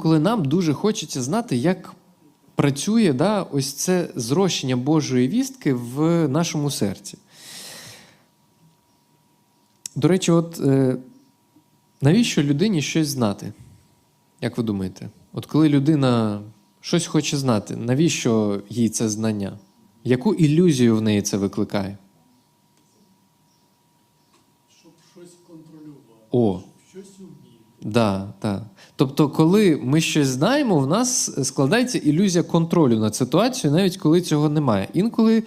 інколи нам дуже хочеться знати, як працює да, ось це зрощення Божої вістки в нашому серці. До речі, от е, навіщо людині щось знати? Як ви думаєте? От коли людина щось хоче знати, навіщо їй це знання? Яку ілюзію в неї це викликає? щоб щось контролювати, О, щоб щось вміти. Да, да. Тобто, коли ми щось знаємо, в нас складається ілюзія контролю над ситуацією, навіть коли цього немає. Інколи,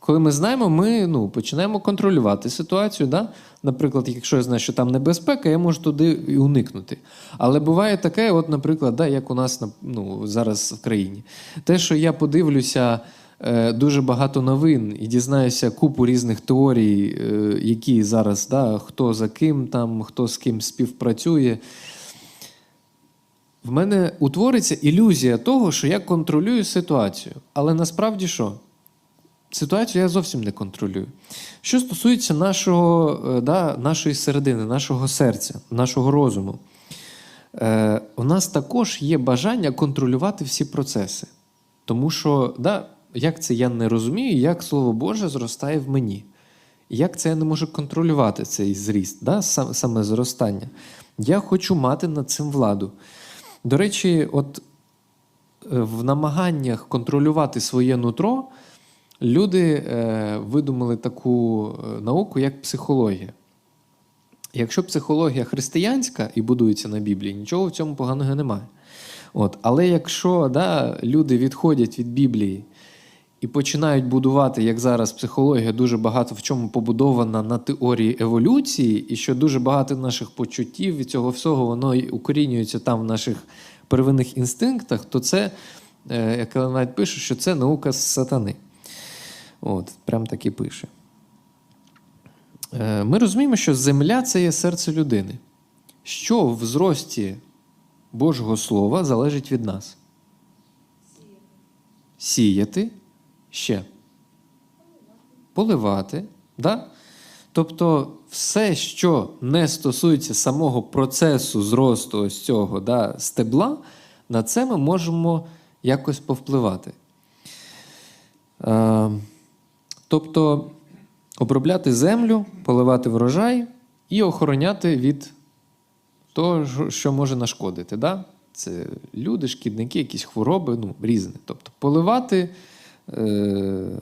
коли ми знаємо, ми ну, починаємо контролювати ситуацію. Да? Наприклад, якщо я знаю, що там небезпека, я можу туди і уникнути. Але буває таке, от, наприклад, да, як у нас на- ну, зараз в країні. Те, що я подивлюся. Е, Дуже багато новин і дізнаюся купу різних теорій, е, які зараз да, хто за ким там, хто з ким співпрацює в мене утвориться ілюзія того, що я контролюю ситуацію. Але насправді що? Ситуацію я зовсім не контролюю. Що стосується нашого, е, да, нашої середини, нашого серця, нашого розуму, е, у нас також є бажання контролювати всі процеси. Тому що, да, як це я не розумію, як Слово Боже зростає в мені. Як це я не можу контролювати цей зріст, да, саме зростання? Я хочу мати над цим владу. До речі, от е, в намаганнях контролювати своє нутро люди е, видумали таку е, науку, як психологія. Якщо психологія християнська і будується на Біблії, нічого в цьому поганого немає. От. Але якщо да, люди відходять від Біблії і починають будувати, як зараз психологія дуже багато в чому побудована на теорії еволюції, і що дуже багато наших почуттів і цього всього воно і укорінюється там в наших первинних інстинктах, то це, е, як Вайт пише, що це наука з сатани. От, прям так і пише. Е, Ми розуміємо, що земля це є серце людини. Що в зрості Божого Слова залежить від нас? Сіяти ще. Поливати. Да? Тобто, все, що не стосується самого процесу зросту ось цього да, стебла, на це ми можемо якось повпливати. Е, тобто обробляти землю, поливати врожай і охороняти від того, що- може нашкодити. Да? Це люди, шкідники, якісь хвороби, ну, різне. Тобто поливати,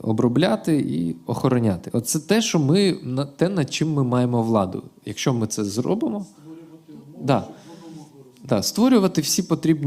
обробляти і охороняти. Оце те, що ми, те, над чим ми маємо владу. Якщо ми це зробимо, Створювати умови, Да. да, створювати всі потрібні.